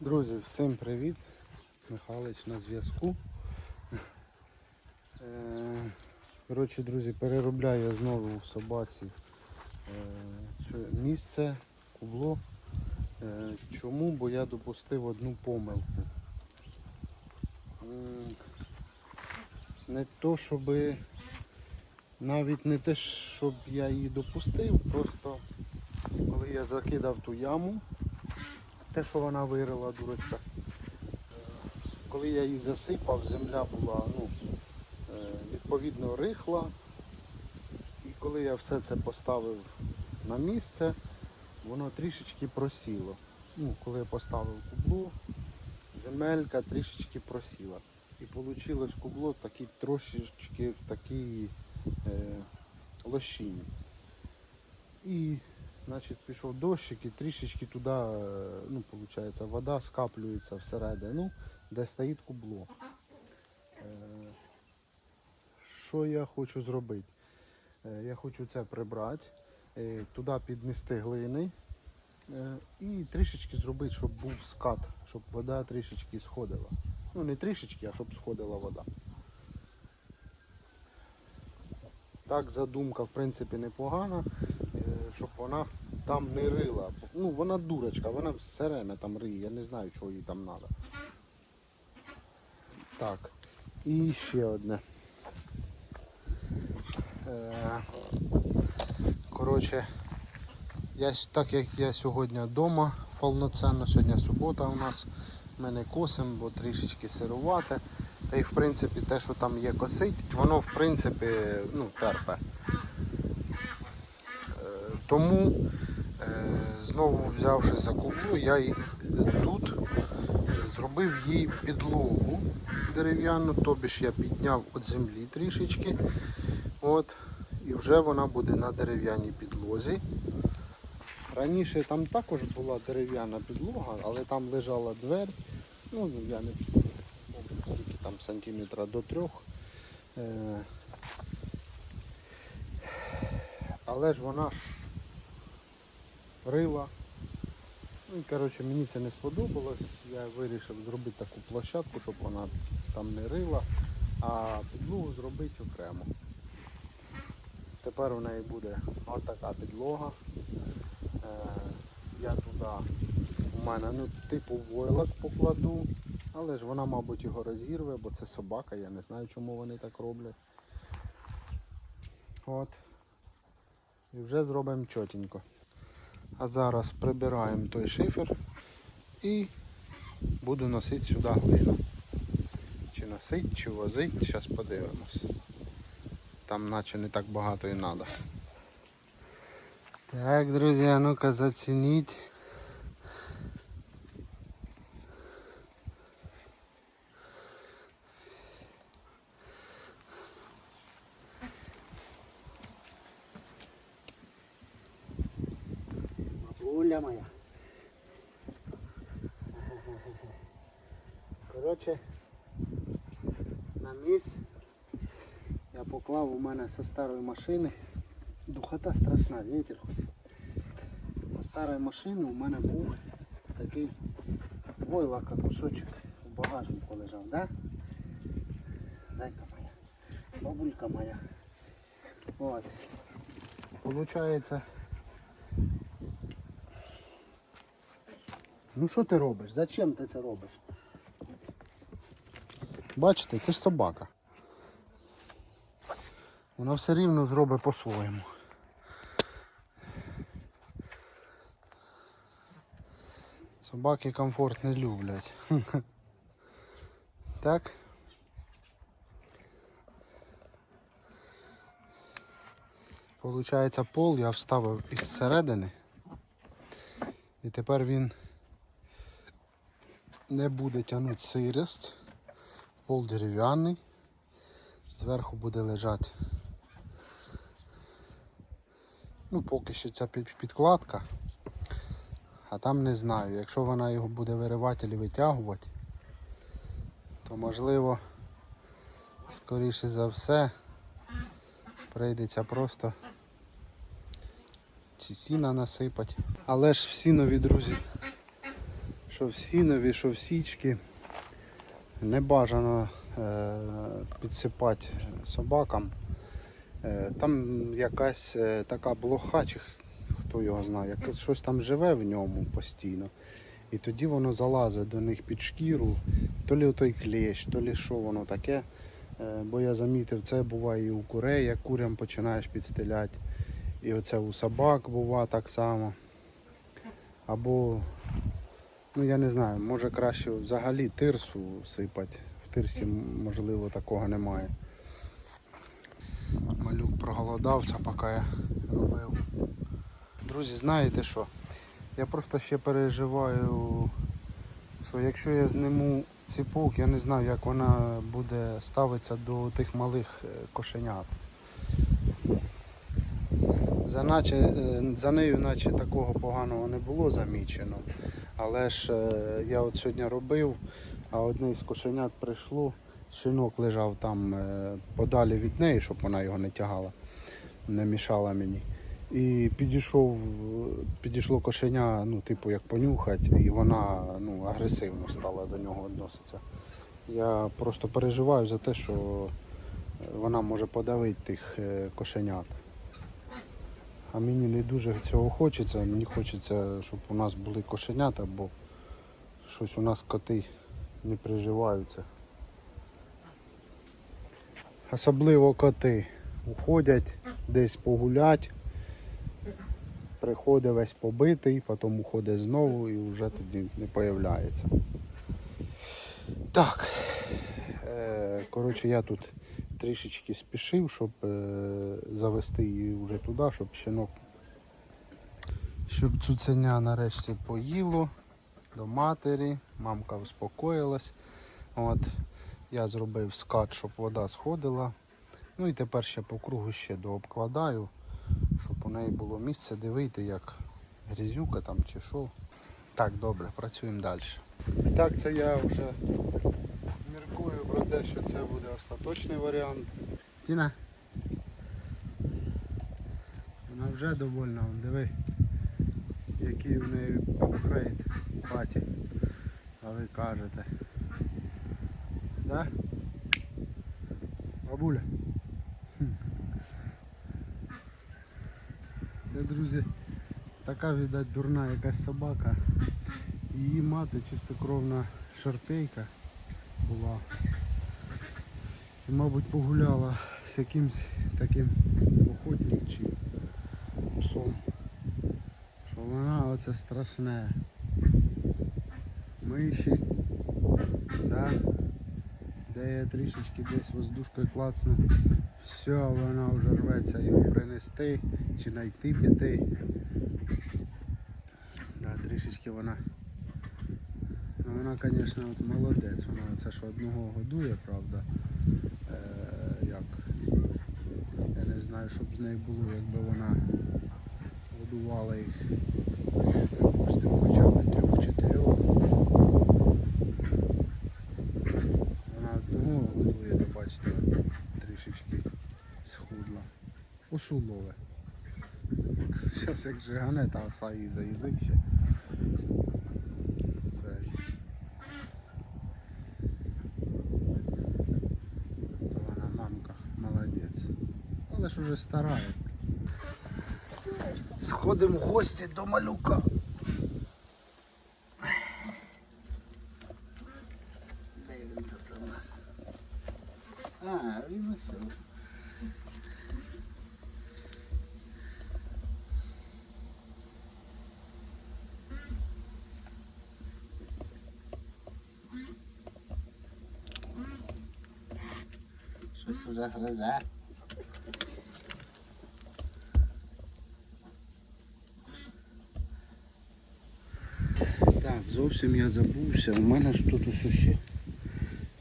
Друзі, всім привіт! Михайлович на зв'язку. Е, Коротше, друзі, переробляю знову у собаці е, місце, кубло. Е, Чому? Бо я допустив одну помилку. Не то, щоб навіть не те, щоб я її допустив, просто коли я закидав ту яму, те, що вона вирила, дурочка. Коли я її засипав, земля була ну, е, відповідно рихла. І коли я все це поставив на місце, воно трішечки просіло. Ну, коли я поставив кубло, земелька трішечки просіла. І вийшло кубло такі трошечки в такій е, лощині. І Значить, пішов дощик і трішечки туди, е, ну, виходить, вода скаплюється всередину, де стоїть кубло. Е, Що я хочу зробити? Е, Я хочу це прибрати, туди піднести глини і трішечки зробити, щоб був скат, щоб вода трішечки сходила. Ну не трішечки, а щоб сходила вода. Так задумка в принципі непогана, щоб вона там не рила. Ну вона дурочка, вона все время там риє, я не знаю, чого їй там треба. Так, і ще одне. Е, Коротше, я, так як я сьогодні вдома повноцінно, сьогодні субота у нас, ми не косимо, бо трішечки сирувати. Та й в принципі те, що там є косить, воно в принципі ну, терпе. Е, Тому е, знову взявши за кублу, я й тут зробив їй підлогу дерев'яну, тобі ж я підняв від землі трішечки. От, і вже вона буде на дерев'яній підлозі. Раніше там також була дерев'яна підлога, але там лежала двері. Ну, я не скільки там сантиметра до трьох. Е, Але ж вона рила. Ну і коротше мені це не сподобалось. Я вирішив зробити таку площадку, щоб вона там не рила, а підлогу зробити окремо. Тепер у неї буде отака підлога. Е, я туди у мене ну, типу войлок покладу, але ж вона, мабуть, його розірве, бо це собака, я не знаю, чому вони так роблять. От. І вже зробимо чотенько. А зараз прибираємо той шифер і буду носити сюди глину. Чи носить, чи возить, зараз подивимось. Там наче не так багато і треба. Так, друзі, ну-ка зацініть. Бабуля моя. Коротше, на місць я поклав у мене зі старої машини. Духота страшна, вітер хоч. Зі старої машини у мене був такий войлака кусочок в багажнику лежав, да? Зайка моя, бабулька моя. От. Получається. Ну що ти робиш? Зачем ти це робиш? Бачите, це ж собака. Вона все рівно зробить по-своєму. Собаки комфорт не люблять. Так? Получається пол я вставив із середини. І тепер він не буде тягнути сирест. Пол дерев'яний. Зверху буде лежати. Ну, поки що ця підкладка. А там не знаю. Якщо вона його буде виривати і витягувати, то можливо, скоріше за все, прийдеться просто чи сіна насипати. Але ж в сінові, друзі, що в сінові, що в не бажано е, підсипати собакам. Е, там якась е, така блоха, чи хто його знає, якесь щось там живе в ньому постійно. І тоді воно залазить до них під шкіру, то лі той клещ, то лі що воно таке. Е, Бо я замітив, це буває і у курей, як курям починаєш підстеляти. І оце у собак бува так само. Або, ну я не знаю, може краще взагалі тирсу сипати. В тирсі, можливо, такого немає. Малюк проголодався, поки я робив. Друзі, знаєте що? Я просто ще переживаю, що якщо я зниму ціпок, я не знаю, як вона буде ставитися до тих малих е, кошенят. За, наче, е, за нею наче такого поганого не було замічено. Але ж е, я от сьогодні робив, а одне з кошенят прийшло, щенок лежав там е, подалі від неї, щоб вона його не тягала, не мішала мені. І підійшов, підійшло кошеня, ну, типу, як понюхати, і вона ну, агресивно стала до нього відноситися. Я просто переживаю за те, що вона може подавити тих е, кошенят. А мені не дуже цього хочеться. Мені хочеться, щоб у нас були кошенята, бо щось у нас коти не приживаються. Особливо коти уходять десь погулять, приходить весь побитий, потім уходить знову і вже тоді не появляється. Так, е, коротше, я тут трішечки спішив, щоб е, завести її вже туди, щоб щенок. Щоб цуценя нарешті поїло до матері, мамка успокоїлась. От, я зробив скат, щоб вода сходила. Ну і тепер ще по кругу ще дообкладаю, щоб у неї було місце де вийти, як грізюка там чи що. Так, добре, працюємо далі. Так, це я вже те, що це буде остаточний варіант. Тіна. Вона вже довольна, диви, який в неї апгрейд у хаті. А ви кажете. Да? Бабуля. Це, друзі, така, віддать, дурна якась собака. Її мати чистокровна шарпейка була. І, мабуть, погуляла з якимсь таким охотником чи псом. Що вона оце страшне. Миші. Да? Де я трішечки десь воздушкою клацну. Все, вона вже рветься його принести чи знайти піти. Да, трішечки вона. Ну, вона, звісно, молодець. Вона це ж одного годує, правда. Е, як? Я не знаю, що б з нею було, якби вона годувала їх. Припустимо, хоча б трьох-чотирьох. Вона одного годує, то бачите, трішечки схудла. Посулове. Зараз як жигане, та оса її за язик ще. Цей. То вона мамка, молодець. Але ж уже стара. Сходимо в гості до малюка. Де він тут у нас? А, він о. Щось уже гризе. Так, зовсім я забувся. У мене ж тут ось ще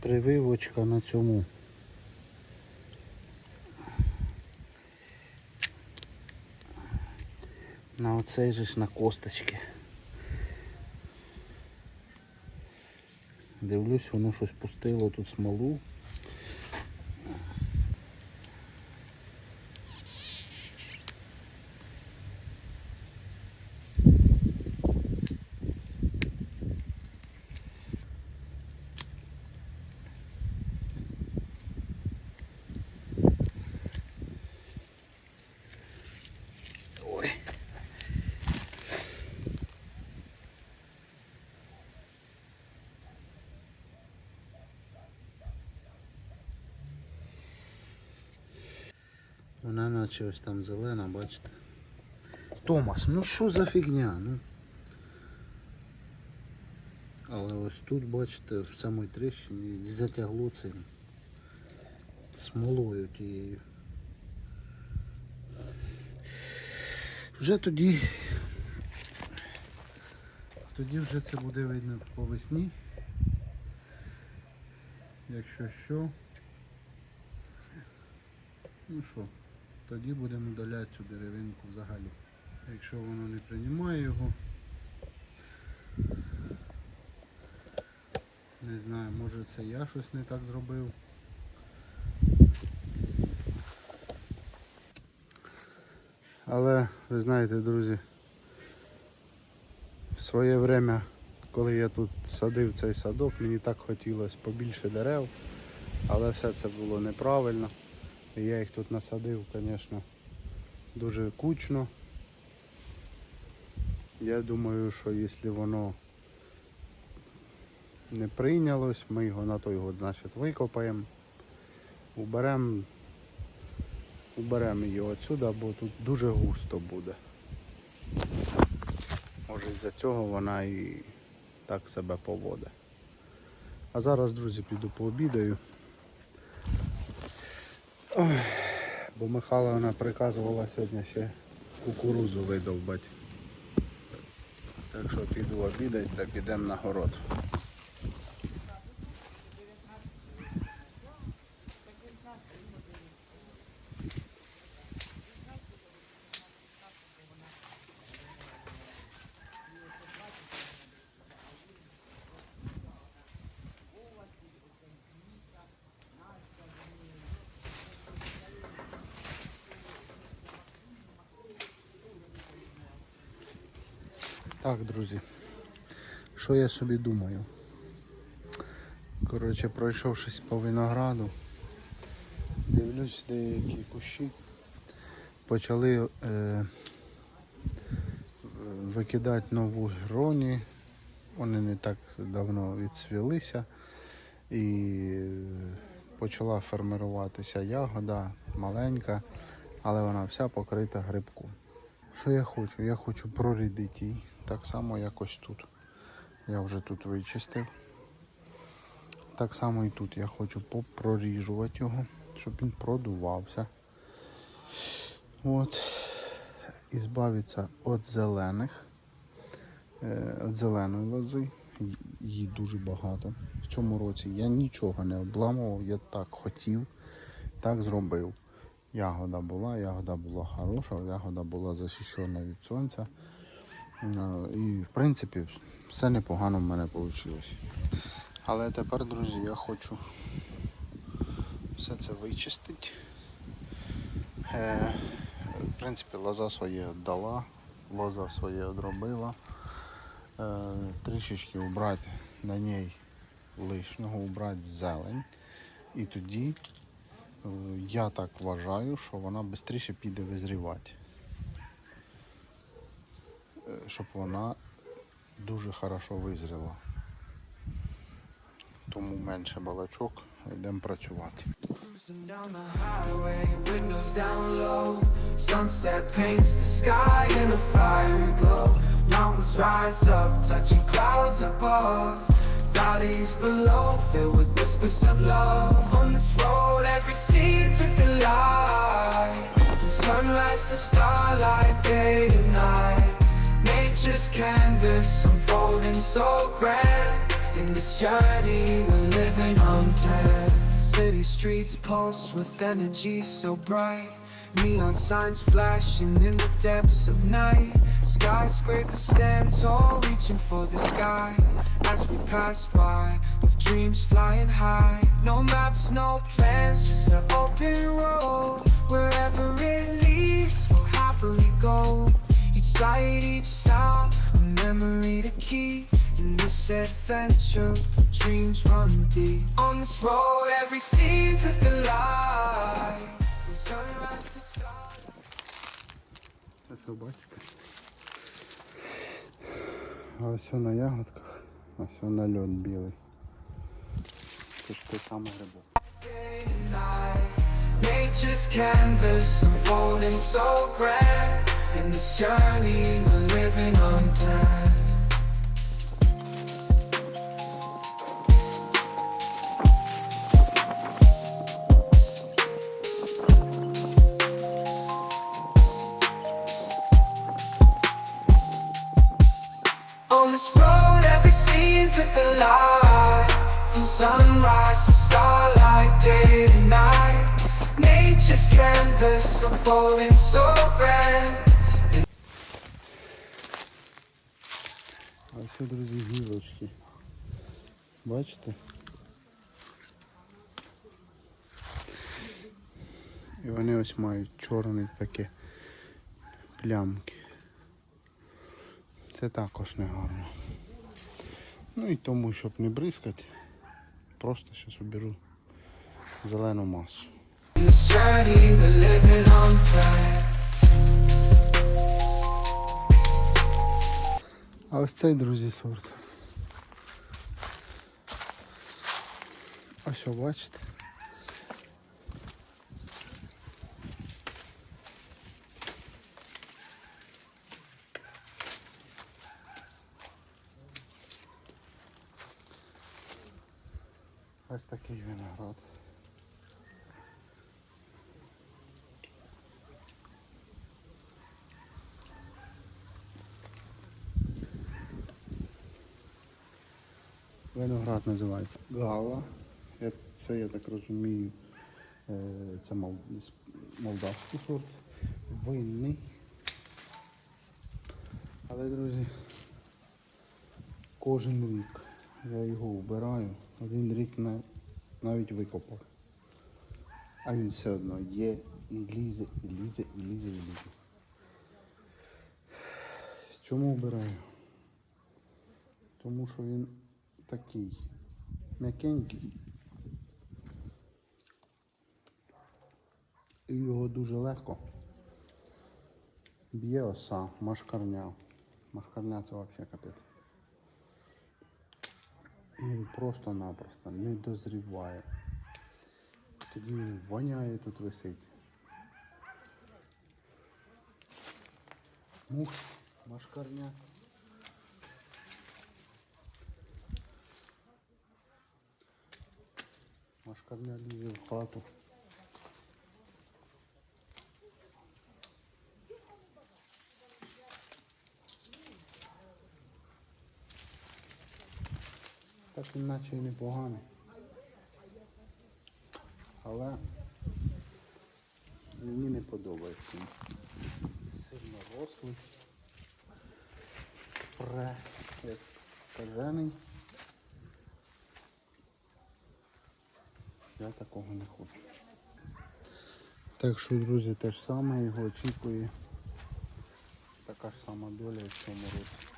прививочка на цьому. На оцей же ж на косточки. Дивлюсь, воно щось пустило тут смолу. Вона наче ось там зелена, бачите. Томас, ну що за фігня? Ну. Але ось тут, бачите, в самій тріщині затягло цим смолою тією. Вже тоді, тоді вже це буде видно по весні. Якщо що, ну що, тоді будемо удаляти цю деревинку взагалі. Якщо воно не приймає його, не знаю, може це я щось не так зробив. Але ви знаєте, друзі, в своє время, коли я тут садив цей садок, мені так хотілося побільше дерев, але все це було неправильно. Я їх тут насадив, звісно, дуже кучно. Я думаю, що якщо воно не прийнялось, ми його на той год, значить, викопаємо, уберемо уберемо її отсюди, бо тут дуже густо буде. Може з-за цього вона і так себе поводить. А зараз, друзі, піду пообідаю. Ой, бо Михайловна приказувала сьогодні ще кукурузу видовбати. Так що піду обідати та підемо на город. Так, друзі, що я собі думаю? Коротше, пройшовшись по винограду, дивлюсь деякі кущі, почали е, викидати нову гроні. Вони не так давно відсвілися і почала формуватися ягода маленька, але вона вся покрита грибком. Що я хочу? Я хочу прорідити її. Так само якось тут. Я вже тут вичистив. Так само і тут я хочу попроріжувати його, щоб він продувався. От. І збавитися від зелених, е, від зеленої лози. Її дуже багато. В цьому році я нічого не обламував, я так хотів, так зробив. Ягода була, ягода була хороша, ягода була захищена від сонця. Е, І в принципі все непогано в мене вийшло. Але тепер, друзі, я хочу все це вичистити. Е, в принципі, лоза своє дала, лоза своє одробила. Е, трішечки убрати на ній лишнього, убрати зелень. І тоді е, я так вважаю, що вона швидше піде визрівати. Е, Щоб вона дуже хорошо визріла. Тому менше балачок, йдемо працювати. The the. Valleys below, filled with whispers of love. On this road, every seed's a delight. From sunrise to starlight, day to night. Nature's canvas unfolding so grand. In this journey, we're living on unplanned. City streets pulse with energy so bright. Neon signs flashing in the depths of night. Skyscrapers stand tall, reaching for the sky. As we pass by, with dreams flying high. No maps, no plans, just an open road. Wherever it leads, we'll happily go Each sight, each sound, a memory to keep. In this adventure, dreams run deep. On this road, every scene's a delight. From sunrise to starlight. Ось ви бачите. А ось на ягодках, ось на льон білий. Це ж той самий грибок. day and night. Nature's canvas unfolding so grand. in this journey, we're living unplanned. On this road, every scene's with the light. From sunrise to starlight, day to night. Nature's canvas unfolding so grand. Бачите? І вони ось мають чорні такі плямки. Це також не гарно. Ну і тому, щоб не бризкати, просто зараз оберу зелену масу. А ось цей, друзі, сорт. Ось що, бачите? Ось такий виноград. Виноград називається Гала. Це, я так розумію, е, це мол- молдавський сорт. Винний. Але, друзі, кожен рік я його вбираю. Один рік на, навіть викопав. А він все одно є і лізе, і лізе, і лізе, і лізе. Чому вбираю? Тому що він такий м'якенький. Його дуже легко. Б'є оса, машкарня. Машкарня це взагалі капець. Він просто-напросто не дозріває. Тоді він воняє тут висить. Мух, машкарня. Машкарня лізе в хату. Так він наче і непоганий. Але мені не подобається. Сильно рослий. Пре, як скажений. Я такого не хочу. Так що, друзі, те ж саме його очікує. Така ж сама доля як в цьому році.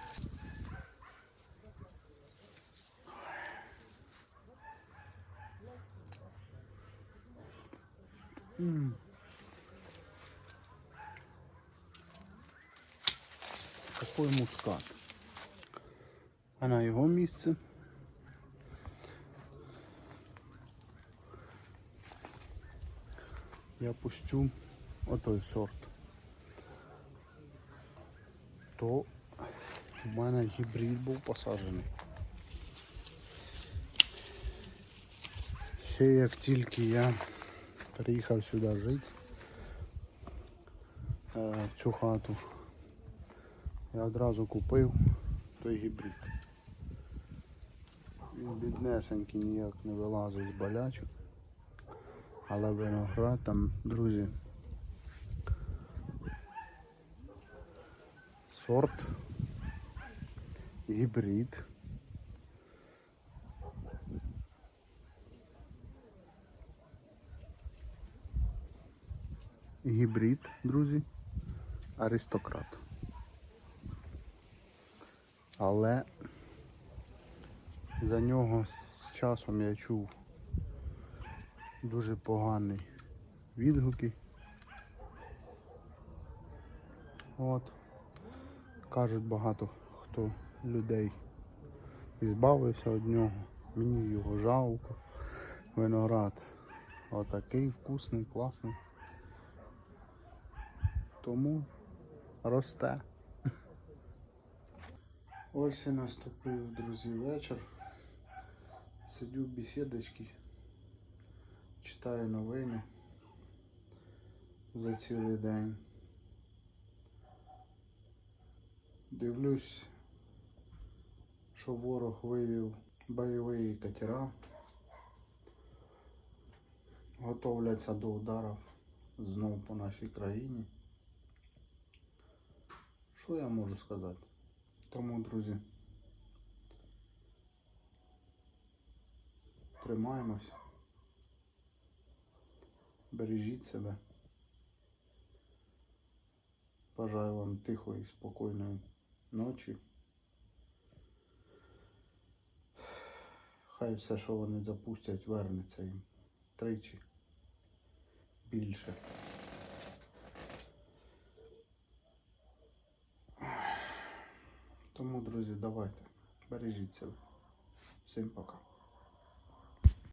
Такой мускат. А на його місце я пустю отой сорт. То в мене гібрид був посаджений. Ще як тільки я переїхав сюди жити, е, в цю хату, я одразу купив той гібрид. Він біднесенький ніяк не вилазить з болячок. Але виноград там, друзі. Сорт. Гібрид. Гібрид, друзі. Аристократ. Але за нього з часом я чув дуже погані відгуки. От. Кажуть багато хто людей збавився від нього. Мені його жалко. Виноград Отакий вкусний, класний. Тому росте. Ось і наступив, друзі, вечір. Сидю в бесідочці, читаю новини за цілий день. Дивлюсь, що ворог вивів бойові катера. Готовляться до ударів знов по нашій країні. Що я можу сказати? Тому, друзі, тримаємось, бережіть себе. Бажаю вам тихої, спокійної ночі. Хай все, що вони запустять, вернеться їм тричі більше. Тому, друзі, давайте, Бережіться. Всім пока.